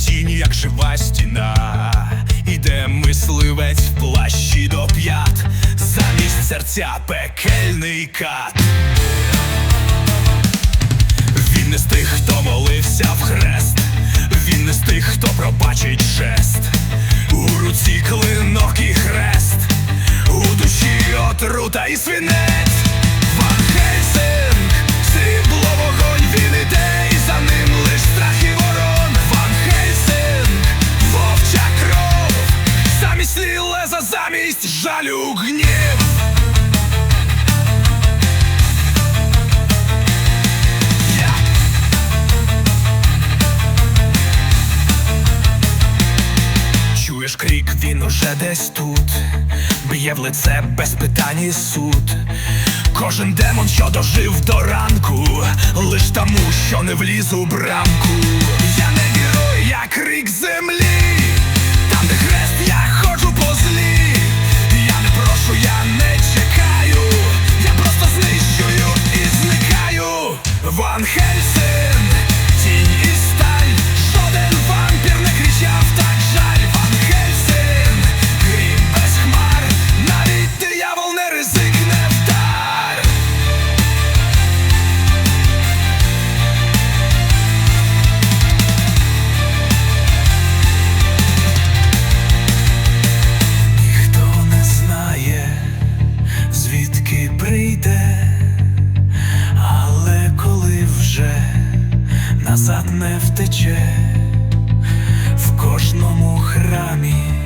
тіні, як жива стіна, іде мисливець в плащі до п'ят, замість серця пекельний кат. Він не з тих, хто молився в хрест, він не з тих, хто пробачить жест, у руці клинок і хрест, у душі отрута і свинець. Замість жалю гнів. Чуєш крик, він уже десь тут, б'є в лице без питань і суд. Кожен демон, що дожив до ранку, лиш тому, що не вліз у брамку. Я не землі. I'm heading не втече в кожному храмі.